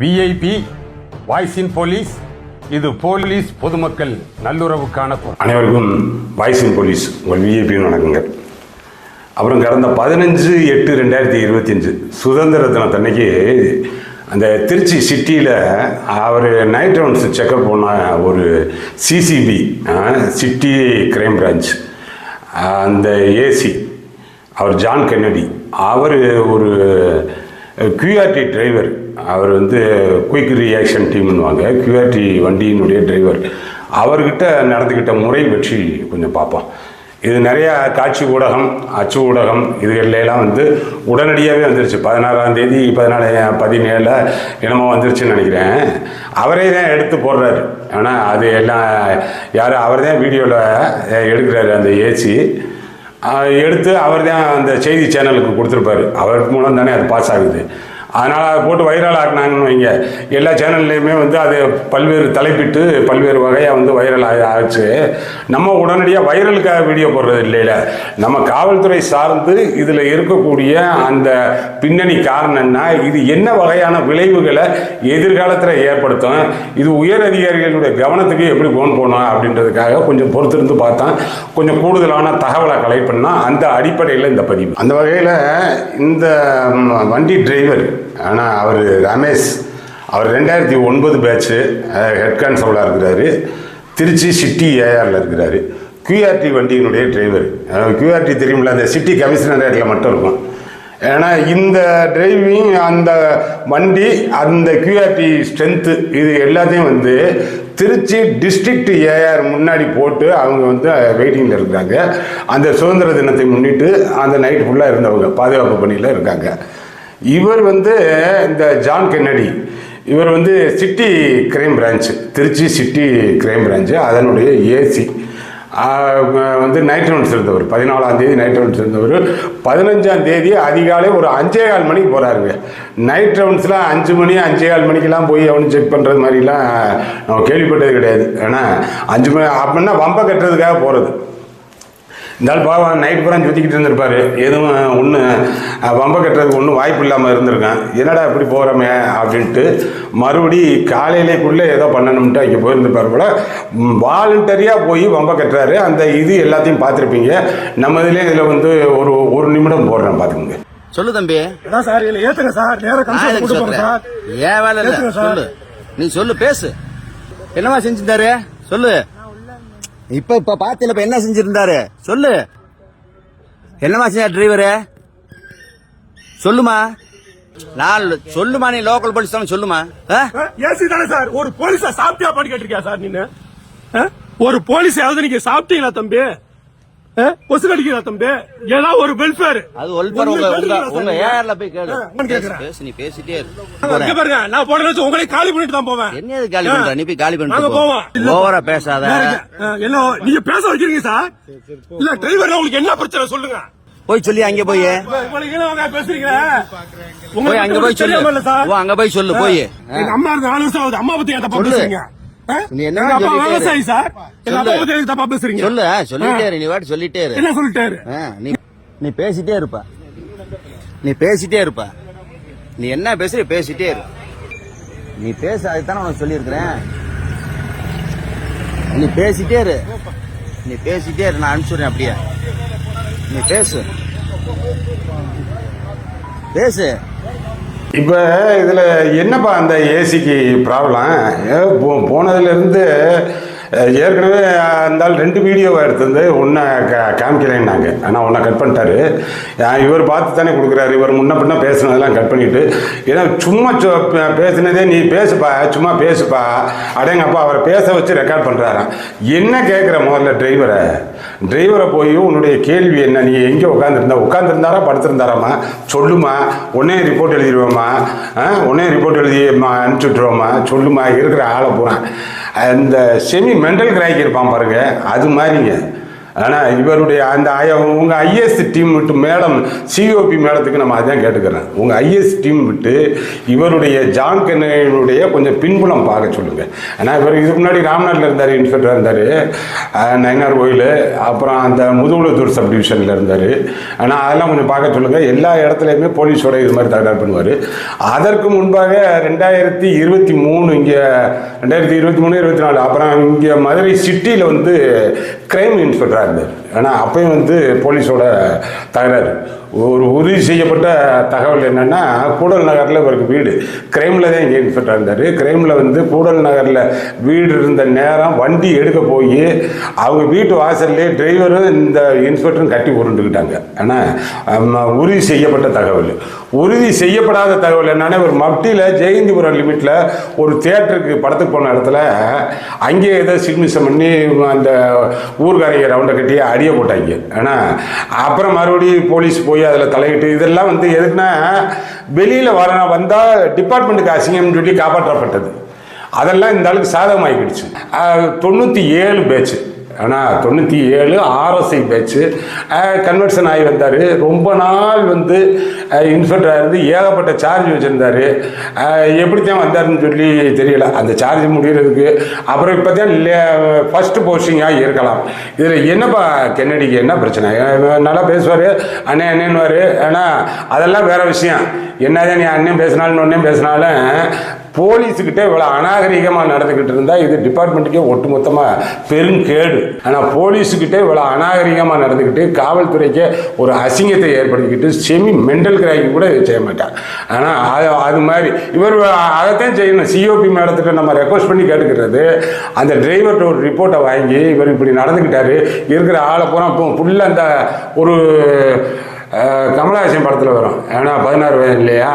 VIP voice in police இது police பொதுமக்கள் நல்லுறவுக்கான அனைவருக்கும் அனைவருக்கும் வாய்ஸின் போலீஸ் உங்கள் விஐபின்னு வணக்கங்க. அப்புறம் கடந்த பதினஞ்சு எட்டு ரெண்டாயிரத்தி இருபத்தஞ்சு சுதந்திர தினத்தன்னைக்கு அந்த திருச்சி சிட்டியில் அவர் நைட் ரவுண்ட்ஸ் செக்கப் பண்ண ஒரு சிசிபி சிட்டி கிரைம் பிரான்ச் அந்த ஏசி அவர் ஜான் கென்னடி அவர் ஒரு கியூஆர்டி டிரைவர் அவர் வந்து குயிக் ரியாக்ஷன் டீம்னுவாங்க கியூஆர்டி வண்டியினுடைய டிரைவர் அவர்கிட்ட நடந்துக்கிட்ட முறை பற்றி கொஞ்சம் பார்ப்போம். இது நிறையா காட்சி ஊடகம் அச்சு ஊடகம் இதுகளெல்லாம் வந்து உடனடியாகவே வந்துருச்சு. பதினாறாம் தேதி பதினாலு பதினேழில் என்னமோ வந்துருச்சுன்னு நினைக்கிறேன். அவரே தான் எடுத்து போடுறாரு. ஆனால் அது எல்லாம் யார் அவர் தான் வீடியோவில் எடுக்கிறாரு அந்த ஏசி எடுத்து அவர் தான் அந்த செய்தி சேனலுக்கு கொடுத்துருப்பாரு. அவர் மூலம் தானே அது பாஸ் ஆகுது. அதனால் அதை போட்டு வைரல் ஆக்குனாங்கன்னு வைங்க. எல்லா சேனல்லையுமே வந்து அது பல்வேறு தலைப்பிட்டு பல்வேறு வகையாக வந்து வைரல் ஆகி ஆச்சு. நம்ம உடனடியாக வைரலுக்காக வீடியோ போடுறது இல்லையில. நம்ம காவல்துறை சார்ந்து இதில் இருக்கக்கூடிய அந்த பின்னணி காரணம்னா இது என்ன வகையான விளைவுகளை எதிர்காலத்தில் ஏற்படுத்தும்? இது உயர் அதிகாரிகளுடைய கவனத்துக்கு எப்படி கொண்டு போகணும் அப்படின்றதுக்காக கொஞ்சம் பொறுத்திருந்து பார்த்தா கொஞ்சம் கூடுதலான தகவலை கலெக்ட் பண்ணால் அந்த அடிப்படையில் இந்த பதிவு. அந்த வகையில் இந்த வண்டி டிரைவர் ஆனால் அவர் ரமேஷ் அவர் ரெண்டாயிரத்தி ஒன்பது பேட்ச்சு ஹெட் கான்ஸ்டபுளாக இருக்கிறாரு. திருச்சி சிட்டி ஏஆரில் இருக்கிறாரு. கியூஆர்டி வண்டியினுடைய டிரைவர் கியூஆர்டி தெரியுமில்ல அந்த சிட்டி கமிஷனரேட்டில் மட்டும் இருக்கும். ஏன்னா இந்த டிரைவிங் அந்த வண்டி அந்த கியூஆர்டி ஸ்ட்ரென்த்து இது எல்லாத்தையும் வந்து திருச்சி டிஸ்ட்ரிக்ட் ஏஆர் முன்னாடி போட்டு அவங்க வந்து வெயிட்டிங்கில் இருக்கிறாங்க. அந்த சுதந்திர தினத்தை முன்னிட்டு அந்த நைட் ஃபுல்லாக இருந்தவங்க பாதுகாப்பு பணியில் இருக்காங்க. இவர் வந்து இந்த ஜான் கென்னடி இவர் வந்து city crime branch Trichy city crime branch அதனுடைய ஏசி வந்து நைட் ரவுண்ட்ஸ் இருந்தவர். பதினாலாம் தேதி நைட் ரவுண்ட்ஸ் இருந்தவர். பதினஞ்சாம் தேதி அதிகாலை ஒரு அஞ்சே கால் மணிக்கு போகிறாருங்க நைட் ரவுண்ட்ஸில் அஞ்சு மணி அஞ்சே கால் மணிக்கெல்லாம் போய் அவனு செக் பண்ணுறது மாதிரிலாம் நம்ம கேள்விப்பட்டது கிடையாது. ஏன்னா அஞ்சு மணி அப்படின்னா வம்பை கட்டுறதுக்காக போகிறது இந்த ஆள் பாவம் நைட் பூரா சுற்றிக்கிட்டு இருந்திருப்பாரு. எதுவும் ஒன்று வம்ப கட்டுறதுக்கு ஒன்றும் வாய்ப்பு இல்லாமல் இருந்திருக்கான். என்னடா இப்படி போகிறோமே அப்படின்ட்டு மறுபடி காலையிலேக்குள்ளே ஏதோ பண்ணணும்ட்டு அங்கே போயிருந்திருப்பார் போல. வாலண்டரியாக போய் வம்ப கட்டுறாரு. அந்த இது எல்லாத்தையும் பார்த்துருப்பீங்க. நம்ம இதுலேயே இதில் வந்து ஒரு ஒரு நிமிடம் போடுறேன் பார்த்துக்கோங்க. சொல்லு தம்பி. அதான் சார் இதுல ஏத்துங்க சார். ஏன் வேலை இல்ல. சொல்லு. நீ சொல்லு பேசு. என்னவா செஞ்சிருந்தாரு? சொல்லு. இப்ப இப்ப பாத்தியில இப்ப என்ன செஞ்சிருந்தாரு? சொல்லு. என்னமா செஞ்சார் டிரைவரு சொல்லுமா. நான் சொல்லுமா நீ லோக்கல் போலீஸ் தானே சொல்லுமா? ஆ? ஏசி தானே சார். ஒரு போலீஸா சாப்பிட்டியா பாட்டு கேட்டிருக்கியா சார் நீங்க ஆ? ஒரு போலீஸாவது நீங்க சாப்பிட்டீங்களா தம்பி? கொசு கடிக்கிறா தம்பி. ஏதாவது ஒரு வெல்ஃபேர் அது ஒல்பர் உங்க உங்க உங்க ஏர்ல போய் கேளு. பேசு, நீ பேசிட்டே இரு. இங்க போறேன். பாருங்க நான் போன வச்சு உங்களே காலி பண்ணிட்டு தான் போவேன். என்ன இது காலி பண்ற? நீ போய் காலி பண்ணிட்டு போவோம். ஓவரா பேசாத. என்ன நீங்க பேச வைக்கிறீங்க சார் இல்ல டிரைவர் உங்களுக்கு என்ன பிரச்சனை சொல்லுங்க. போய் சொல்லி அங்க போய். பேசுறீங்க. போய் அங்க போய் சொல்லு. அங்க போய் சொல்லு போய். அம்மா இருந்து நாலு வருஷம் ஆகுது அம்மா பத்தி ஏன் தப்பா. பேசுறீங்க? நீ என்ன அப்பா சொல்லிட்டே இரு. விவசாயி சார்? எங்க அப்பா சொல்லு. பத்தி எதுக்கு தப்பா பேசுறீங்க. சொல்லு சொல்லிட்டே இரு நீ வாட்டு சொல்லிட்டே இரு. என்ன சொல்லிட்டாரு? ஆ, நீ நீ பேசிட்டே இருப்ப. நீ பேசிட்டே இருப்ப. நீ என்ன பேசுற பேசிட்டே இரு. நீ பேச அதுதானே உனக்கு சொல்லியிருக்கிறேன். நீ பேசிட்டே இரு. நீ பேசிட்டே இரு நான் அனுப்பிச்சுடுறேன் அப்படியே. நீ பேசு. பேசு. இப்போ இதில் என்னப்பா அந்த ஏசிக்கு ப்ராப்ளம் போ போனதுலேருந்து ஏற்கனவே இருந்தால் ரெண்டு வீடியோவை எடுத்திருந்து ஒன்றை க காமிக்கலைன்னாங்க ஆனால் ஒன்றை கட் பண்ணிட்டாரு. இவர் பார்த்து தானே கொடுக்குறாரு. இவர் முன்ன பின்ன பேசுனதெல்லாம் கட் பண்ணிவிட்டு ஏன்னா சும்மா சொ- நீ பேசுப்பா சும்மா பேசுப்பா. அடேங்கப்பா அவரை பேச வச்சு ரெக்கார்ட் பண்ணுறாராம் என்ன கேட்குற முதல்ல டிரைவரை டிரைவரை போய் உன்னுடைய கேள்வி என்ன? நீ எங்கே உட்காந்துருந்தா உட்காந்துருந்தாரா படுத்திருந்தாராம்மா? சொல்லுமா உடனே ரிப்போர்ட் எழுதிடுவோம்மா ஆ, உடனே ரிப்போர்ட் எழுதி ம- அனுப்பிச்சி சொல்லுமா இருக்கிற ஆளை போகிறேன் அந்த செமி மெண்டல் கிராக்கி இருப்பான் பாருங்க. அது மாதிரிங்க. ஆனால் இவருடைய அந்த ஐ- உங்கள் ஐஎஸ் டீம் விட்டு மேடம் சிஓபி மேடத்துக்கு நம்ம அதான் கேட்டுக்கிறேன். உங்கள் ஐஎஸ் டீம் விட்டு இவருடைய ஜான் கென்னனுடைய கொஞ்சம் பின்புலம் பார்க்க சொல்லுங்கள் ஏன்னா இவர் இதுக்கு முன்னாடி ராம்நாட்டில் இருந்தார் இன்ஸ்பெக்டர் இருந்தார். நயனார் கோயில் அப்புறம் அந்த முதுகுளத்தூர் சப் டிவிஷனில் இருந்தார். ஆனால் அதெல்லாம் கொஞ்சம் பார்க்க சொல்லுங்கள் எல்லா இடத்துலையுமே போலீஸோட இது மாதிரி தகராறு பண்ணுவார். அதற்கு முன்பாக ரெண்டாயிரத்தி இருபத்தி மூணு இங்கே ரெண்டாயிரத்தி இருபத்தி மூணு இருபத்தி நாலு அப்புறம் இங்கே மதுரை சிட்டியில் வந்து கிரைம் இன்ஸ்பெக்டராக இருந்தார் ஏன்னா அப்பயும் வந்து போலீஸோட தகராறு. ஒரு உறுதி செய்யப்பட்ட தகவல் என்னென்னா கூடல் நகரில் இவருக்கு வீடு. கிரைமில் தான் இங்கே இன்ஸ்பெக்டர் இருந்தார். கிரைமில் வந்து கூடல் நகரில் வீடு இருந்த நேரம் வண்டி எடுக்க போய் அவங்க வீட்டு வாசல்லே டிரைவரும் இந்த இன்ஸ்பெக்டரும் கட்டி உருண்டுக்கிட்டாங்க. ஆனால் உறுதி செய்யப்பட்ட தகவல். உறுதி செய்யப்படாத தகவல் என்னன்னா ஒரு மப்டியில் ஜெயந்திபுரம் லிமிட்டில் ஒரு தியேட்டருக்கு படத்துக்கு போன இடத்துல அங்கேயே ஏதோ சிக்மிஷம் பண்ணி அந்த ஊர்காரிங்க ரவுண்டை கட்டி அடிய போட்டாங்க. ஆனால் அப்புறம் மறுபடியும் போலீஸ் போய் அதில் தலையிட்டு இதெல்லாம் வந்து எதுக்குன்னா வெளியில் வர வந்தால் டிபார்ட்மெண்ட்டுக்கு அசிங்கம்னு சொல்லி காப்பாற்றப்பட்டது. அதெல்லாம் இந்த அளவுக்கு சாதகமாகிடுச்சு தொண்ணூற்றி ஏழு பேச்சு. ஆனால் தொண்ணூற்றி ஏழு ஆர்எஸ்ஐ பேச்சு கன்வெர்ஷன் ஆகி வந்தார். ரொம்ப நாள் வந்து இன்ஸ்பெக்டராக இருந்து ஏகப்பட்ட சார்ஜ் வச்சுருந்தார். எப்படித்தான் வந்தாருன்னு சொல்லி தெரியல. அந்த சார்ஜ் முடிகிறதுக்கு அப்புறம் இப்போ தான் ஃபஸ்ட்டு போஸ்டிங்காக இருக்கலாம். இதில் என்னப்பா கென்னடிக்கு என்ன பிரச்சனை? நல்லா பேசுவார் அண்ணே அண்ணேன்னுவார். ஆனால் அதெல்லாம் வேற விஷயம். என்னதான் நீ அண்ணன் பேசினாலும் ஒன்னே பேசினாலும் போலீஸுக்கிட்டே இவ்வளோ அநாகரிகமாக நடந்துக்கிட்டு இருந்தால் இது டிபார்ட்மெண்ட்டுக்கே ஒட்டுமொத்தமாக பெருங்கேடு ஆனால் போலீஸுக்கிட்டே இவ்வளோ அநாகரிகமாக நடந்துக்கிட்டு காவல்துறைக்கே ஒரு அசிங்கத்தை ஏற்படுத்திக்கிட்டு செமி மெண்டல் கிராக்கி கூட செய்ய மாட்டார் ஆனால் அது அது மாதிரி இவர் அதைத்தான் செய்யணும். சிஓபி மேடத்திட்ட நம்ம ரெக்வஸ்ட் பண்ணி கேட்டுக்கிறது. அந்த டிரைவர்கிட்ட ஒரு ரிப்போர்ட்டை வாங்கி இவர் இப்படி நடந்துக்கிட்டாரு. இருக்கிற ஆளை பூரா இப்போ ஃபுல்லாக அந்த ஒரு கமலஹாசன் படத்தில் வரும். ஏன்னா பதினாறு வயது இல்லையா?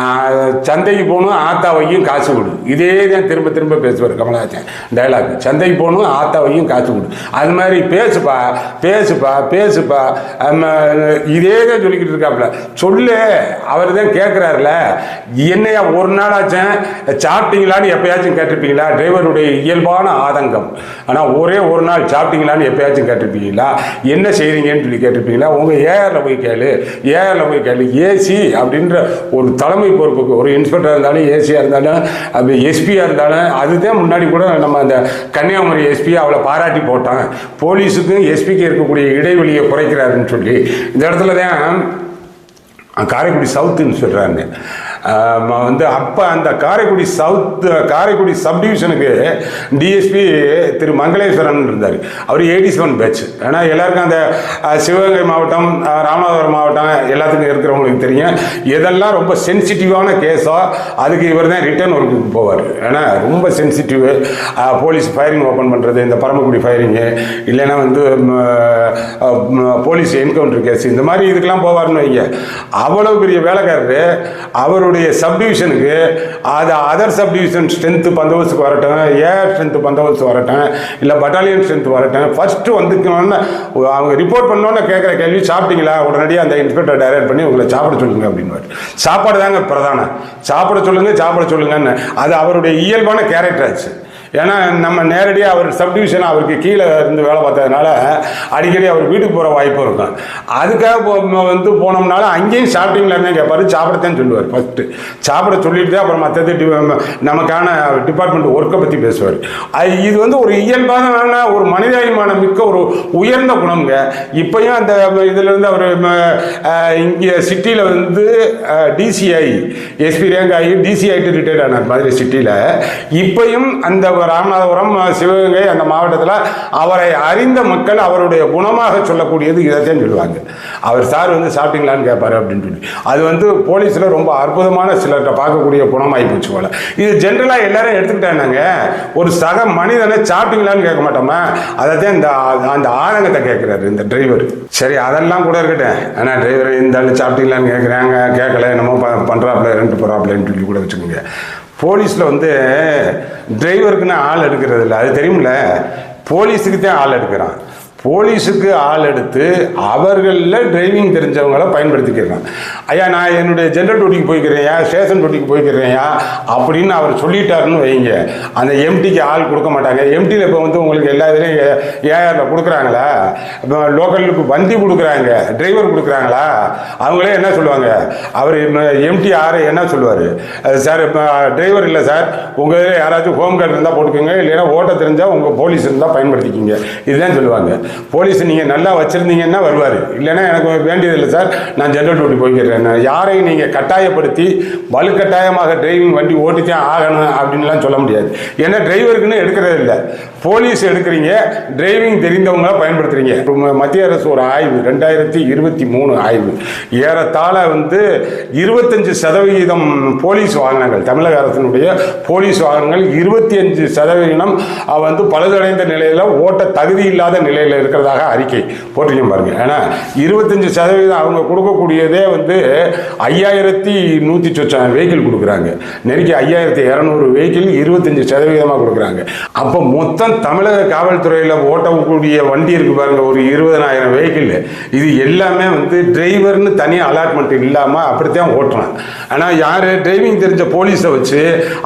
அதில் சந்தைக்கு போகணும் ஆத்தாவையும் காசு கொடு. இதே தான் திரும்ப திரும்ப பேசுவார் கமலஹாசன். டைலாக். சந்தைக்கு போகணும் ஆத்தாவையும் காசு கொடு. அது மாதிரி பேசுப்பா பேசுப்பா பேசுப்பா. இதே தான் சொல்லிக்கிட்டு இருக்காப்புல. சொல்லு அவர் தான் கேட்குறாருல என்னையா ஒரு நாளாச்சும் சாப்பிட்டீங்களான்னு எப்பயாச்சும் கேட்டிருப்பீங்களா? டிரைவருடைய இயல்பான ஆதங்கம். ஆனால் ஒரே ஒரு நாள் சாப்பிட்டீங்களான்னு எப்பயாச்சும் கேட்டிருப்பீங்களா? என்ன செய்கிறீங்கன்னு சொல்லி கேட்டிருப்பீங்களா? உங்கள் ஏஆரில் போய் கேளு ஏஆரில் போய் கேளு ஏசி அப்படின்ற ஒரு தலைமை பொறுப்புக்கு ஒரு இன்ஸ்பெக்டராக இருந்தாலும் ஏசியாக இருந்தாலும் அது எஸ்பியாக இருந்தாலும் அதுதான் முன்னாடி கூட நம்ம அந்த கன்னியாகுமரி எஸ்பி அவளை பாராட்டி போட்டான். போலீஸுக்கும் எஸ்பிக்கு இருக்கக்கூடிய இடைவெளியை குறைக்கிறாருன்னு சொல்லி இந்த இடத்துல தான் காரைக்குடி சவுத்துன்னு சொல்கிறாங்க வந்து அப்போ அந்த காரைக்குடி சவுத் காரைக்குடி சப்டிவிஷனுக்கு டிஎஸ்பி திரு மங்களேஸ்வரன் இருந்தார். அவர் எயிட்டி செவன் பேட்ச் ஏன்னா எல்லாருக்கும் அந்த சிவகங்கை மாவட்டம் ராமநாதபுரம் மாவட்டம் எல்லாத்துக்கும் இருக்கிறவங்களுக்கு தெரியும். எதெல்லாம் ரொம்ப சென்சிட்டிவான கேஸோ அதுக்கு இவர் தான் ரிட்டர்ன் ஒர்க்குக்கு போவார். ஏன்னா ரொம்ப சென்சிட்டிவ் போலீஸ் ஃபயரிங் ஓப்பன் பண்ணுறது இந்த பரமக்குடி ஃபயரிங்கு இல்லைன்னா வந்து போலீஸ் என்கவுண்டர் கேஸ் இந்த மாதிரி இதுக்கெல்லாம் போவார்னு வைங்க. அவ்வளோ பெரிய வேலைக்காரரு அவருடைய சப்டிவிஷனுக்கு அது அதர் சப்டிவிஷன் ஸ்ட்ரென்த்து பந்தோபஸ்துக்கு வரட்டும் ஏஆர் ஸ்ட்ரென்த்து பந்தோபஸ்து வரட்டும் இல்லை பட்டாலியன் ஸ்ட்ரென்த் வரட்டும். ஃபஸ்ட்டு வந்துக்கணும்னு அவங்க ரிப்போர்ட் பண்ணோன்னு கேட்குற கேள்வி சாப்பிட்டீங்களா? உடனடியாக அந்த இன்ஸ்பெக்டர் டைரக்ட் பண்ணி உங்களை சாப்பிட சொல்லுங்க அப்படின்னு சாப்பாடு தாங்க பிரதானம். சாப்பிட சொல்லுங்க சாப்பிட சொல்லுங்கன்னு. அது அவருடைய இயல்பான கேரக்டர் ஆச்சு. ஏன்னா நம்ம நேரடியாக அவர் சப்டிவிஷன் அவருக்கு கீழே இருந்து வேலை பார்த்ததுனால அடிக்கடி அவர் வீட்டுக்கு போகிற வாய்ப்பு இருக்கும். அதுக்காக வந்து போனோம்னால அங்கேயும் சாப்பிட்டீங்களான்னு கேட்பாரு சாப்பிடத்தான் சொல்லுவார் ஃபஸ்ட்டு சாப்பிட சொல்லிட்டு தான் அப்புறம் மற்றது நமக்கான டிபார்ட்மெண்ட் ஒர்க்கை பற்றி பேசுவார். அது இது வந்து ஒரு இயல்பான ஒரு மனிதாபிமானம் மிக்க ஒரு உயர்ந்த குணம்ங்க. இப்பயும் அந்த இதுலேருந்து அவர் இங்கே சிட்டியில் வந்து டிசிஐ எஸ்பி ரேங்க் ஆகி டிசிஐட்டு ரிட்டையர்ட் ஆனார் மதுரை சிட்டியில் இப்பயும் அந்த ராமநாதபுரம் சிவகங்கை அந்த மாவட்டத்தில் அவரை அறிந்த மக்கள் அவருடைய குணமாக சொல்லக்கூடியது இதைத்தான் சொல்லுவாங்க. அவர் சார் வந்து சாப்பிட்டீங்களான்னு கேட்பாரு அப்படின்னு சொல்லி. அது வந்து போலீஸில் ரொம்ப அற்புதமான சிலர்கிட்ட பார்க்கக்கூடிய குணமாகி போச்சு போல. இது ஜென்ரலாக எல்லாரும் எடுத்துக்கிட்டாங்க ஒரு சக மனிதனை சாப்பிட்டீங்களான்னு கேட்க மாட்டோமா? அதைத்தான் இந்த அந்த ஆதங்கத்தை கேட்குறாரு இந்த டிரைவர் சரி அதெல்லாம் கூட இருக்கட்டும். ஆனால் டிரைவர் இந்த ஆள் சாப்பிட்டீங்களான்னு கேட்குறாங்க கேட்கல என்னமோ ப பண்ணுறாப்புல ரெண்டு போகிறாப்புலன்னு சொல்லி கூட வச்சுக்கோங்க. போலீஸில் வந்து டிரைவருக்குன்னு ஆள் எடுக்கிறது இல்லை அது தெரியுமில்ல போலீஸுக்கு தான் ஆள் எடுக்கிறான். போலீஸுக்கு ஆள் எடுத்து அவர்களில் டிரைவிங் தெரிஞ்சவங்கள பயன்படுத்திக்கிறான் ஐயா நான் என்னுடைய ஜென்ரல் டியூட்டிக்கு போய்க்கிறேயா ஸ்டேஷன் டியூட்டிக்கு போய்க்கிறேன்யா அப்படின்னு அவர் சொல்லிட்டாருன்னு வைங்க. அந்த எம்டிக்கு ஆள் கொடுக்க மாட்டாங்க. எம்டியில் இப்போ வந்து உங்களுக்கு எல்லா இதுலேயும் ஏஆரில் கொடுக்குறாங்களா? இப்போ லோக்கலுக்கு வண்டி கொடுக்குறாங்க டிரைவர் கொடுக்குறாங்களா? அவங்களே என்ன சொல்லுவாங்க? அவர் எம்டி ஆர் என்ன சொல்லுவார்? சார் இப்போ டிரைவர் இல்லை சார் உங்கள் இதில் யாராச்சும் ஹோம் கார்டு இருந்தால் போட்டுக்கோங்க இல்லைன்னா ஓட்ட தெரிஞ்சால் உங்கள் போலீஸ் இருந்தால் பயன்படுத்திக்கிங்க. இதுதான் சொல்லுவாங்க. போலீஸ் நீங்கள் நல்லா வச்சுருந்தீங்கன்னா வருவார். இல்லைன்னா எனக்கு வேண்டியதில்லை சார். நான் ஜென்ரல் டியூட்டி போய்க்கிறேன். யாரையும் நீங்கள் கட்டாயப்படுத்தி வலுக்கட்டாயமாக டிரைவிங் வண்டி ஓட்டித்தான் ஆகணும் அப்படின்லாம் சொல்ல முடியாது. ஏன்னா டிரைவருக்குன்னு எடுக்கிறது இல்லை. போலீஸ் எடுக்கிறீங்க டிரைவிங் தெரிந்தவங்கள பயன்படுத்துகிறீங்க மத்திய அரசு ஒரு ஆய்வு ரெண்டாயிரத்தி இருபத்தி மூணு ஆய்வு. ஏறத்தாழ வந்து இருபத்தஞ்சு சதவிகிதம் போலீஸ் வாகனங்கள் தமிழக அரசினுடைய போலீஸ் வாகனங்கள் இருபத்தி அஞ்சு சதவீதம் வந்து பழுதடைந்த நிலையில் ஓட்ட தகுதி இல்லாத நிலையில் இருக்கிறதாக அறிக்கை போட்டிருக்கேன் பாருங்கள் ஏன்னா இருபத்தஞ்சு சதவீதம் அவங்க கொடுக்கக்கூடியதே வந்து ஐயாயிரத்தி நூற்றி சொச்சம் வெஹிக்கிள் கொடுக்குறாங்க. நெருக்கி ஐயாயிரத்தி இரநூறு வெஹிக்கிள் இருபத்தஞ்சு சதவீதமாக கொடுக்குறாங்க. அப்போ மொத்தம் தமிழக காவல்துறையில் ஓட்டக்கூடிய வண்டி இருக்குது பாருங்கள் ஒரு இருபதனாயிரம் வெஹிக்கிள் இது எல்லாமே வந்து டிரைவர்னு தனியாக அலாட்மெண்ட் இல்லாமல் அப்படித்தான் ஓட்டுறான் ஆனால் யார்? டிரைவிங் தெரிஞ்ச போலீஸை வச்சு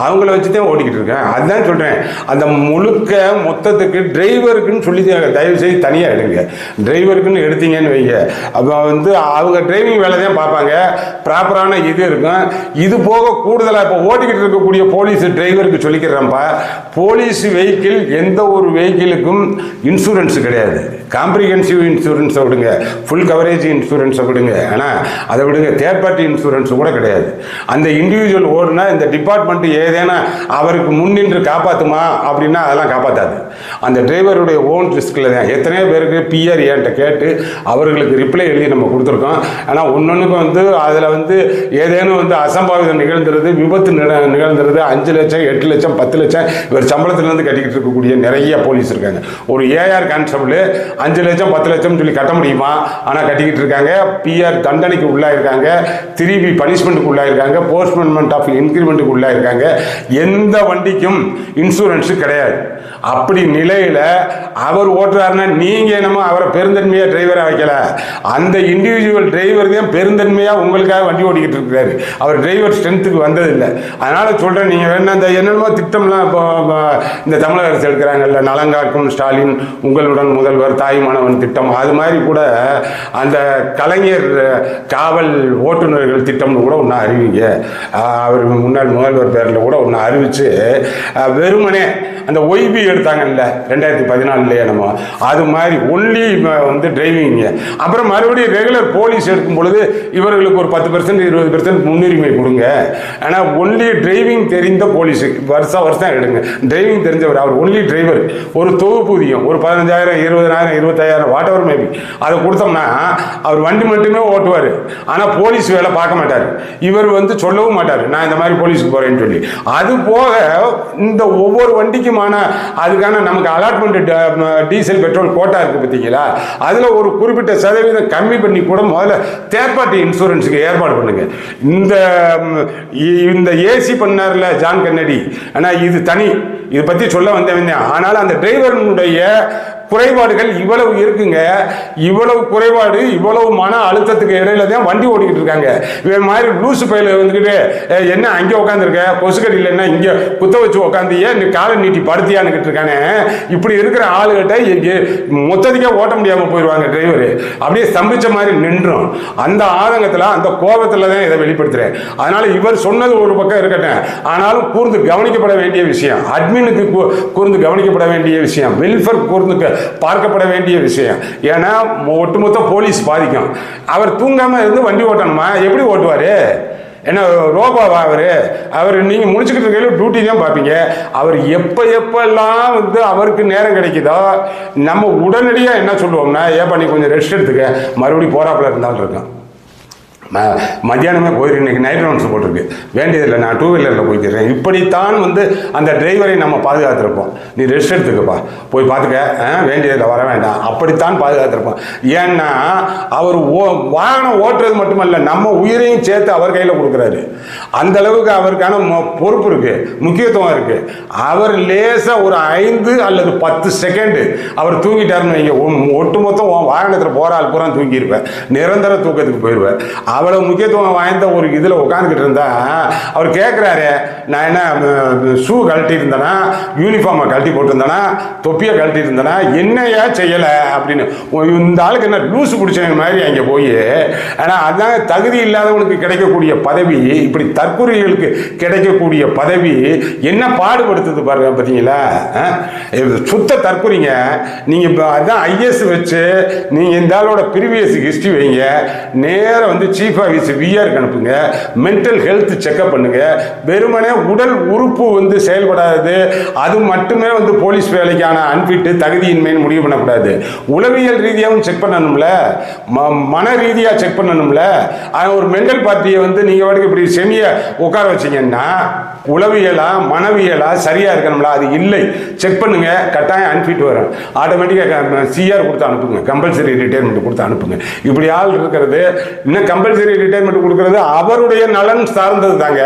அவங்கள வச்சு தான் ஓட்டிக்கிட்டு இருக்கேன் அதுதான் சொல்கிறேன் அந்த முழுக்க மொத்தத்துக்கு டிரைவருக்குன்னு சொல்லி தயவு செய்து தனியாக எடுங்க. டிரைவருக்குன்னு எடுத்தீங்கன்னு வைங்க. அப்போ வந்து அவங்க டிரைவிங் வேலை தான் பார்ப்பாங்க. ப்ராப்பரான இது இருக்கும். இது போக கூடுதலாக இப்போ ஓட்டிக்கிட்டு இருக்கக்கூடிய போலீஸ் டிரைவருக்கு சொல்லிக்கிறேன்ப்பா. போலீஸ் வெஹிக்கிள் எந்த ஒரு வெஹிக்கிளுக்கும் இன்சூரன்ஸ் கிடையாது. காம்ப்ரிஹென்சிவ் இன்சூரன்ஸை விடுங்க. ஃபுல் கவரேஜ் இன்சூரன்ஸை விடுங்க. ஆனால் அதை விடுங்க. தேர்ட் பார்ட்டி இன்சூரன்ஸ் கூட கிடையாது. அந்த இண்டிவிஜுவல் ஓடுனா இந்த டிபார்ட்மெண்ட் ஏதேனா அவருக்கு முன்னின்று காப்பாற்றுமா அப்படின்னா அதெல்லாம் காப்பாற்றாது அந்த டிரைவருடைய ஓன் ரிஸ்கில் தான். எத்தனையோ பேருக்கு பிஆர் ஏன்ட்ட கேட்டு அவர்களுக்கு ரிப்ளை எழுதி நம்ம கொடுத்துருக்கோம். ஆனால் ஒன்னொன்றுக்கும் வந்து அதில் வந்து ஏதேனும் வந்து அசம்பாவிதம் நிகழ்ந்துருது விபத்து நிகழ்ந்துருது அஞ்சு லட்சம் எட்டு லட்சம் பத்து லட்சம் இவர் சம்பளத்திலேருந்து கட்டிக்கிட்டு இருக்கக்கூடிய நிறைய போலீஸ் இருக்காங்க. ஒரு ஏஆர் கான்ஸ்டபுள் அஞ்சு லட்சம் பத்து லட்சம் சொல்லி கட்ட முடியுமா? ஆனால் கட்டிக்கிட்டு இருக்காங்க. பிஆர் தண்டனைக்கு உள்ளாயிருக்காங்க. திருப்பி பனிஷ்மெண்ட்டுக்கு உள்ளாயிருக்காங்க. போஸ்ட்மென்மெண்ட் ஆஃப் இன்க்ரிமெண்ட்டுக்கு உள்ளாயிருக்காங்க. எந்த வண்டிக்கும் இன்சூரன்ஸு கிடையாது. அப்படி நிலையில் அவர் ஓட்டுறாருன்னா நீங்கள் என்னமோ அவரை பெருந்தன்மையாக டிரைவராக வைக்கல. அந்த இண்டிவிஜுவல் டிரைவர் தான் பெருந்தன்மையாக உங்களுக்காக வண்டி ஓட்டிக்கிட்டு இருக்கிறாரு அவர் டிரைவர் ஸ்ட்ரென்த்துக்கு வந்ததில்லை. அதனால் சொல்கிறேன் நீங்கள் வேணா இந்த என்னென்னமோ திட்டம்லாம் இப்போ இந்த தமிழக அரசு எடுக்கிறாங்கல்ல நலங்காக்கும் ஸ்டாலின் உங்களுடன் முதல்வர் தாய் தாய்மானவன் திட்டம். அது மாதிரி கூட அந்த கலைஞர் காவல் ஓட்டுநர்கள் திட்டம்னு கூட ஒன்று அறிவிங்க. அவர் முன்னாள் முதல்வர் பேரில் கூட ஒன்று அறிவித்து வெறுமனே அந்த ஒய்பி எடுத்தாங்கல்ல ரெண்டாயிரத்தி பதினாலுலையே நம்ம அது மாதிரி ஒன்லி வந்து டிரைவிங்க அப்புறம் மறுபடியும் ரெகுலர் போலீஸ் எடுக்கும் பொழுது இவர்களுக்கு ஒரு பத்து பர்சன்ட் இருபது பர்சன்ட் முன்னுரிமை கொடுங்க. ஆனால் ஒன்லி டிரைவிங் தெரிந்த போலீஸுக்கு வருஷம் வருஷம் எடுங்க. டிரைவிங் தெரிஞ்சவர் அவர் ஒன்லி டிரைவர் ஒரு தொகுப்பூதியம் ஒரு பதினஞ்சாயிரம் இருபதாயிரம் இருபத்தாயிரம் வாட் எவர் மேபி அதை கொடுத்தோம்னா அவர் வண்டி மட்டுமே ஓட்டுவார். ஆனால் போலீஸ் வேலை பார்க்க மாட்டார். இவர் வந்து சொல்லவும் மாட்டார். நான் இந்த மாதிரி போலீஸுக்கு போகிறேன்னு சொல்லி. அது போக இந்த ஒவ்வொரு வண்டிக்குமான அதுக்கான நமக்கு அலாட்மெண்ட் டீசல் பெட்ரோல் கோட்டா இருக்குது பார்த்தீங்களா? அதில் ஒரு குறிப்பிட்ட சதவீதம் கம்மி பண்ணி கூட முதல்ல தேர்ட் பார்ட்டி இன்சூரன்ஸுக்கு ஏற்பாடு பண்ணுங்க. இந்த இந்த ஏசி பண்ணார்ல ஜான் கன்னடி. ஆனால் இது தனி. இதை பற்றி சொல்ல வந்தவன் ஆனால் அந்த டிரைவருடைய குறைபாடுகள் இவ்வளவு இருக்குங்க. இவ்வளவு குறைபாடு இவ்வளவு மன அழுத்தத்துக்கு இடையில தான் வண்டி ஓடிக்கிட்டு இருக்காங்க. இவன் மாதிரி லூசு பையில வந்துக்கிட்டு என்ன அங்கே உட்காந்துருக்க கொசுக்கடி இல்லைன்னா இங்கே குத்த வச்சு உட்காந்தியே நீ காலை நீட்டி படுத்தியான்னுக்கிட்டு இருக்கானே? இப்படி இருக்கிற ஆளுகிட்ட இங்கே எ- மொத்தத்துக்கே ஓட்ட முடியாமல் போயிடுவாங்க டிரைவர் அப்படியே ஸ்தம்பிச்ச மாதிரி நின்றும். அந்த ஆதங்கத்தில் அந்த கோபத்தில் தான் இதை வெளிப்படுத்துகிறேன் அதனால் இவர் சொன்னது ஒரு பக்கம் இருக்கட்டும். ஆனாலும் கூர்ந்து கவனிக்கப்பட வேண்டிய விஷயம். அட்மினுக்கு கூ- கூர்ந்து கவனிக்கப்பட வேண்டிய விஷயம். வெல்ஃபேர் கூர்ந்து பார்க்கப்பட வேண்டிய விஷயம். ஏன்னா ஒட்டுமொத்த போலீஸ் பாதிக்கும். அவர் தூங்காமல் இருந்து வண்டி ஓட்டணுமா? எப்படி ஓட்டுவார்? என்ன ரோபாவா அவர்? அவர் நீங்கள் முடிச்சுக்கிட்டு இருக்கையில் டியூட்டி தான் பார்ப்பீங்க. அவர் எப்போ எப்பெல்லாம் வந்து அவருக்கு நேரம் கிடைக்குதோ நம்ம உடனடியாக என்ன சொல்லுவோம்னா ஏப்பா நீ கொஞ்சம் ரெஸ்ட் எடுத்துக்க. மறுபடியும் போறாப்புல இருந்தாலும் இருக்கான் மத்தியானமே போயிரு இன்னைக்கு நைட் ரவுண்ட்ஸ் போட்டிருக்கு. வேண்டியதில்லை நான் டூ வீலரில் போய்க்கிறேன் இப்படித்தான் வந்து அந்த டிரைவரை நம்ம பாதுகாத்திருப்போம். நீ ரெஸ்ட் எடுத்துக்கப்பா. போய் பார்த்துக்க ஆ, வேண்டியதில்லை வர வேண்டாம். அப்படித்தான் பாதுகாத்திருப்போம். ஏன்னா அவர் ஓ வாகனம் ஓட்டுறது மட்டுமல்ல நம்ம உயிரையும் சேர்த்து அவர் கையில் கொடுக்குறாரு. அந்த அளவுக்கு அவருக்கான மொ- பொறுப்பு இருக்குது முக்கியத்துவம் இருக்குது அவர் லேசாக ஒரு ஐந்து அல்லது பத்து செகண்டு அவர் தூங்கிட்டாருன்னு வைங்க. ஒ- ஒட்டுமொத்தம் வாகனத்தில் போகிற ஆள் பூரா தூங்கியிருப்பேன். நிரந்தர தூக்கத்துக்கு போயிடுவேன் அவ்வளவு முக்கியத்துவம் வாய்ந்த ஒரு இதில் உட்காந்துக்கிட்டு இருந்தா அவர் கேட்குறாரு நான் என்ன ஷூ கழட்டி இருந்தேனா யூனிஃபார்மை கழட்டி போட்டிருந்தேனா தொப்பியை கழட்டி இருந்தேனா என்னையா செய்யலை அப்படின்னு. இந்த ஆளுக்கு என்ன லூசு பிடிச்சவங்க மாதிரி அங்கே போய் ஆனால் அதான் தகுதி இல்லாதவனுக்கு கிடைக்கக்கூடிய பதவி இப்படி தற்கொலைகளுக்கு கிடைக்கக்கூடிய பதவி என்ன பாடுபடுத்துது பாருங்க பார்த்தீங்களா ஆ? இது சுத்த தற்கொலைங்க. நீங்கள் இப்போ அதான் ஐஎஸ் வச்சு நீங்கள் இந்த ஆளோட ப்ரீவியஸ் ஹிஸ்ட்ரி வைங்க. நேராக வந்து சீஃப் ஆஃபீஸ் விஆருக்கு அனுப்புங்க. மென்டல் ஹெல்த் செக்அப் பண்ணுங்க. வெறுமனே உடல் உறுப்பு வந்து செயல்படாது. அது மட்டுமே வந்து போலீஸ் வேலைக்கான அன்பிட்டு தகுதியின்மைன்னு முடிவு பண்ணக்கூடாது. உளவியல் ரீதியாகவும் செக் பண்ணணும்ல. ம மன ரீதியாக செக் பண்ணணும்ல. ஒரு மென்டல் பார்ட்டியை வந்து நீங்கள் வாட்டுக்கு இப்படி செமியை உட்கார வச்சீங்கன்னா உளவியலா மனவியலா சரியா இருக்கணும்ல. அது இல்லை. செக் பண்ணுங்க. கட்டாயம் அனுப்பிட்டு வரும். ஆட்டோமேட்டிக்காக சிஆர் கொடுத்து அனுப்புங்க. கம்பல்சரி ரிட்டையர்மெண்ட் கொடுத்து அனுப்புங்க. இப்படி ஆள் இருக்கிறது இன்னும் கம்பல் கம்பல்சரி ரிட்டைர்மெண்ட் கொடுக்கறது அவருடைய நலன் சார்ந்தது தாங்க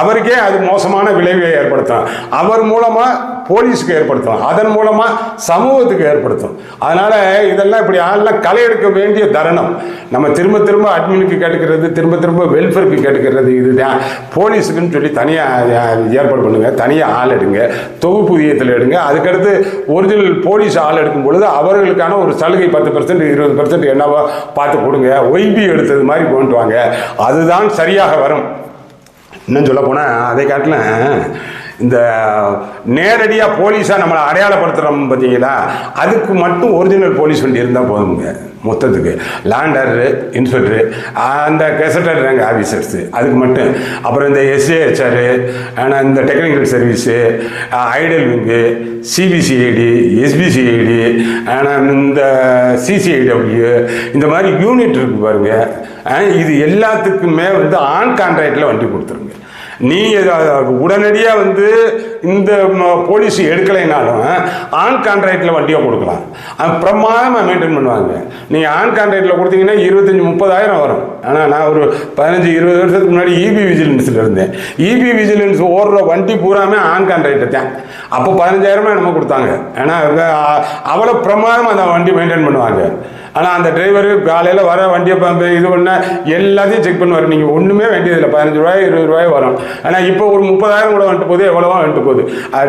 அவருக்கே அது மோசமான விளைவை ஏற்படுத்தும். அவர் மூலமாக போலீஸுக்கு ஏற்படுத்தும் அதன் மூலமாக சமூகத்துக்கு ஏற்படுத்தும். அதனால் இதெல்லாம் இப்படி ஆள்லாம் களை எடுக்க வேண்டிய தருணம். நம்ம திரும்ப திரும்ப அட்மினுக்கு கேட்டுக்கிறது திரும்ப திரும்ப வெல்ஃபேருக்கு கேட்டுக்கிறது இதுதான். போலீஸுக்குன்னு சொல்லி தனியாக ஏற்பாடு பண்ணுங்கள் தனியாக ஆள் எடுங்க. தொகுப்புதியத்தில் எடுங்க. அதுக்கடுத்து ஒரிஜினல் போலீஸ் ஆள் எடுக்கும் பொழுது அவர்களுக்கான ஒரு சலுகை பத்து பர்சன்ட் இருபது பர்சன்ட் என்னவோ பார்த்து கொடுங்க. ஒய்பி எடுத்தது மாதிரி கொண்டு வாங்க. அதுதான் சரியாக வரும். இன்னும் சொல்ல போனால் அதை காட்டிலும் இந்த நேரடியாக போலீஸாக நம்மளை அடையாளப்படுத்துகிறோம் பார்த்தீங்களா? அதுக்கு மட்டும் ஒரிஜினல் போலீஸ் வண்டி இருந்தால் போதுங்க மொத்தத்துக்கு. லேண்டர் இன்ஸ்பெக்டரு அந்த கெசட்டர் ரேங்க் ஆஃபீஸர்ஸு அதுக்கு மட்டும். அப்புறம் இந்த எஸ்ஏஹெச்ஆர் ஆனால் இந்த technical service idol wing CBCID SBCID ஆனால் இந்த சிசிஐடபிள்யூ இந்த மாதிரி யூனிட் இருக்கு பாருங்க. இது எல்லாத்துக்குமே வந்து ஆன் கான்ட்ராக்டில் வண்டி கொடுத்துருங்க. நீ உடனடியாக வந்து இந்த போலீஸ் எடுக்கலைனாலும் ஆன் கான்ட்ராக்டில் வண்டியை கொடுக்கலாம். அது பிரமாதமாக மெயின்டைன் பண்ணுவாங்க. நீங்கள் ஆன் கான்ட்ராக்டில் கொடுத்தீங்கன்னா இருபத்தஞ்சி முப்பதாயிரம் வரும். ஆனால் நான் ஒரு பதினஞ்சு இருபது வருஷத்துக்கு முன்னாடி இபி விஜிலன்ஸில் இருந்தேன். இபி விஜிலன்ஸ் ஓடுற வண்டி பூராமே ஆன் கான்ட்ராக்ட் தான். அப்போ பதினஞ்சாயிரமா நம்ம கொடுத்தாங்க. ஏன்னா அவ்வளோ பிரமாதமாக அந்த வண்டி மெயின்டைன் பண்ணுவாங்க. ஆனால் அந்த டிரைவரு காலையில் வர வண்டியை பம்பு இது பண்ண எல்லாத்தையும் செக் பண்ணுவார். நீங்கள் ஒன்றுமே வேண்டியதில்லை. பதினஞ்சு ரூபாய் இருபது ரூபாய் வரும். ஆனால் இப்போ ஒரு முப்பதாயிரம் கூட வந்துட்டு போகுது எவ்வளோவா வந்துட்டு போகுது.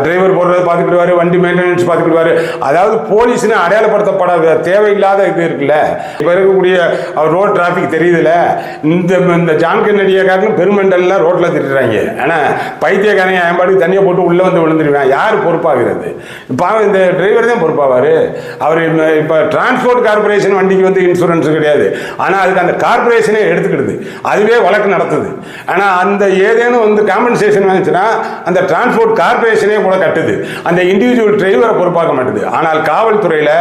டிரைவர் போடுறத பார்த்துக்கிடுவார் வண்டி மெயின்டெனன்ஸ் பார்த்துக்கிடுவாரு. அதாவது போலீஸ்னு அடையாளப்படுத்தப்படாத தேவையில்லாத இது இருக்குல்ல. இப்போ இருக்கக்கூடிய ரோட் டிராஃபிக் தெரியுதுல்ல. இந்த இந்த ஜான் கென்னடியை பெருமண்டல்லாம் ரோட்டில் திட்டுறாங்க. ஆனால் பைத்தியக்காரங்க பாட்டுக்கு தண்ணியை போட்டு உள்ளே வந்து விழுந்துருவேன். யார் பொறுப்பாகிறது? இப்போ இந்த டிரைவர் தான் பொறுப்பாவார். அவர் இப்போ டிரான்ஸ்போர்ட் கார்பரேஷன் வண்டிக்கு வந்து இன்சூரன்ஸ் கிடையாது. ஆனால் அதுக்கு அந்த கார்பரேஷனே எடுத்துக்கிடுது. அதுவே வழக்கு நடத்துது. ஆனால் அந்த ஏதேனும் வந்து காம்பன்சேஷன் வந்துச்சுன்னா அந்த டிரான்ஸ்போர்ட் கார்பரேஷனே கூட கட்டுது. அந்த இண்டிவிஜுவல் டிரைவரை பொறுப்பாக்க மாட்டுது. ஆனால் காவல்துறையில்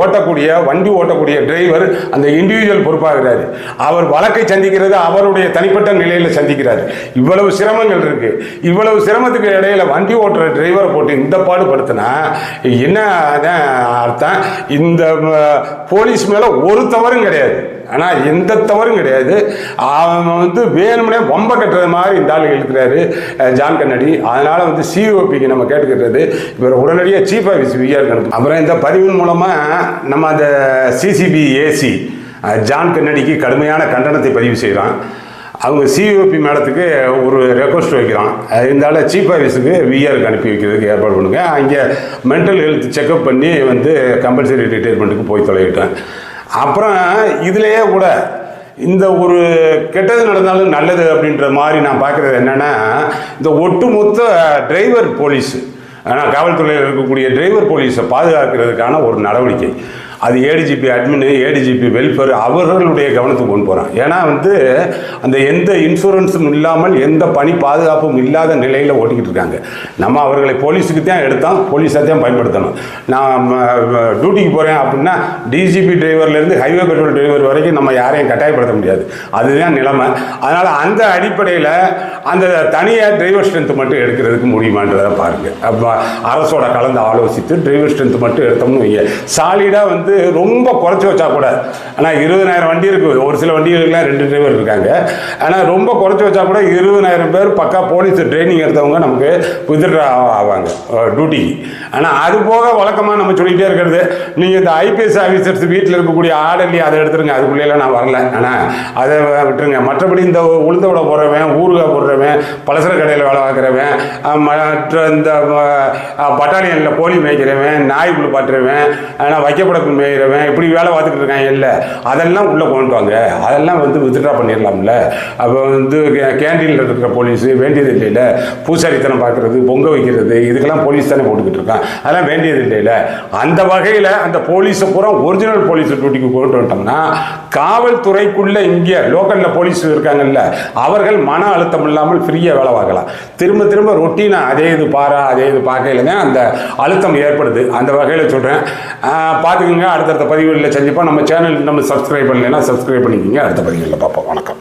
ஓட்டக்கூடிய வண்டி ஓட்டக்கூடிய டிரைவர் அந்த இண்டிவிஜுவல் பொறுப்பாகிறாரு. அவர் வழக்கை சந்திக்கிறது அவருடைய தனிப்பட்ட நிலையில் சந்திக்கிறார். இவ்வளவு சிரமங்கள் இருக்கு. இவ்வளவு சிரமத்துக்கு இடையில வண்டி ஓட்டுற டிரைவரை போட்டு இந்த பாடுபடுத்தினா என்ன அர்த்தம்? இந்த போலீஸ் மேல ஒரு தவறும் கிடையாது. ஆனால் எந்த தவறும் கிடையாது. அவன் வந்து வேணும்னே வம்ப கட்டுறது மாதிரி இந்த ஆள் இருக்கிறாரு ஜான் கண்ணடி. அதனால் வந்து சிஓபிக்கு நம்ம கேட்டுக்கிறது இவர் உடனடியாக சீஃப் ஆஃபீஸ் விஆர் கணக்கு அப்புறம் இந்த பதிவின் மூலமாக நம்ம அந்த சிசிபி ஏசி ஜான் கண்ணடிக்கு கடுமையான கண்டனத்தை பதிவு செய்கிறான் அவங்க சிஓபி மேடத்துக்கு ஒரு ரெக்வஸ்ட் வைக்கிறான். இருந்தாலும் சீஃப் ஆஃபீஸுக்கு விஆருக்கு அனுப்பி வைக்கிறதுக்கு ஏற்பாடு பண்ணுங்க. அங்கே மென்டல் ஹெல்த் செக்அப் பண்ணி வந்து கம்பல்சரி ரிட்டையர்மெண்ட்டுக்கு போய் தொலைவிட்டேன் அப்புறம் இதுலேயே கூட இந்த ஒரு கெட்டது நடந்தாலும் நல்லது அப்படின்ற மாதிரி நான் பார்க்குறது என்னென்னா இந்த ஒட்டுமொத்த டிரைவர் போலீஸு ஆனால் காவல்துறையில் இருக்கக்கூடிய டிரைவர் போலீஸை பாதுகாக்கிறதுக்கான ஒரு நடவடிக்கை. அது ஏடிஜிபி அட்மின் ஏடிஜிபி வெல்ஃபேர் அவர்களுடைய கவனத்துக்கு கொண்டு போகிறோம் ஏன்னா வந்து அந்த எந்த இன்சூரன்ஸும் இல்லாமல் எந்த பணி பாதுகாப்பும் இல்லாத நிலையில் ஓட்டிக்கிட்டு இருக்காங்க. நம்ம அவர்களை போலீஸுக்கு தான் எடுத்தோம் போலீஸாக தான் பயன்படுத்தணும். நான் டியூட்டிக்கு போகிறேன் அப்படின்னா டிஜிபி டிரைவர்லேருந்து ஹைவே பெட்ரோல் டிரைவர் வரைக்கும் நம்ம யாரையும் கட்டாயப்படுத்த முடியாது. அதுதான் நிலைமை. அதனால் அந்த அடிப்படையில் அந்த தனியார் டிரைவர் ஸ்ட்ரென்த் மட்டும் எடுக்கிறதுக்கு முடியுமான்றதை பாருங்கள் அப்போ அரசோட கலந்து ஆலோசித்து டிரைவர் ஸ்ட்ரென்த் மட்டும் எடுத்தோம்னு வைங்க. சாலிடாக வந்து ரொம்ப குறைச்சி வச்சா கூட ஆனால் இருபதாயிரம் வண்டி இருக்குது ஒரு சில வண்டிகளுக்குலாம் ரெண்டு டிரைவர் இருக்காங்க. ஆனால் ரொம்ப குறைச்சி வச்சா கூட இருபதாயிரம் பேர் பக்கா போலீஸ் ட்ரைனிங் எடுத்தவங்க நமக்கு வித்ட்ரா ஆவாங்க. டியூட்டிக்கு ஆனால் அது போக வழக்கமாக நம்ம சொல்லிகிட்டே இருக்கிறது நீங்கள் இந்த ஐபிஎஸ் ஆஃபீஸர்ஸ் வீட்டில் இருக்கக்கூடிய ஆர்டர்லி அதை எடுத்துருங்க அதுக்குள்ளேலாம் நான் வரல. ஆனால் அதை விட்டுருங்க. மற்றபடி இந்த உளுந்த விட போடுறவன் ஊறுகாய் போடுறவன் பலசர கடையில் வேலை பார்க்குறவன் மற்ற இந்த பட்டாலியனில் கோழி மேய்க்கிறவன் நாய் குளிப்பாட்டுறவன் ஆனால் வைக்கப்படக்கு மேயிறவன் இப்படி வேலை பார்த்துக்கிட்டு இருக்கான் இல்லை? அதெல்லாம் உள்ளே கொண்டு வாங்க அதெல்லாம் வந்து வித்ட்ரா பண்ணிடலாம்ல. அப்போ வந்து கேண்டீனில் இருக்கிற போலீஸு வேண்டியது இல்லையில. பூசாரித்தனம் பார்க்குறது பொங்க வைக்கிறது இதுக்கெல்லாம் போலீஸ் தானே போட்டுக்கிட்டு இருக்கான். அதெல்லாம் வேண்டியது இல்லையில. அந்த வகையில் அந்த போலீஸை பூரா ஒரிஜினல் போலீஸ் டியூட்டிக்கு கொண்டு வந்துட்டோம்னா காவல்துறைக்குள்ளே இங்கே லோக்கலில் போலீஸ் இருக்காங்கல்ல அவர்கள் மன அழுத்தம் இல்லாமல் ஃப்ரீயாக வேலை பார்க்கலாம். திரும்ப திரும்ப ரொட்டீனாக அதே இது பாரா அதே இது பார்க்கையில தான் அந்த அழுத்தம் ஏற்படுது. அந்த வகையில் சொல்கிறேன் பார்த்துக்குங்க. அடுத்தடுத்த பதிவுகளில் செஞ்சுப்போம். நம்ம சேனல் நம்ம சப்ஸ்கிரைப் பண்ணலைன்னா சப்ஸ்கிரைப் பண்ணிக்கோங்க. அடுத்த பதிவுகளில் பார்ப்போம். வணக்கம்.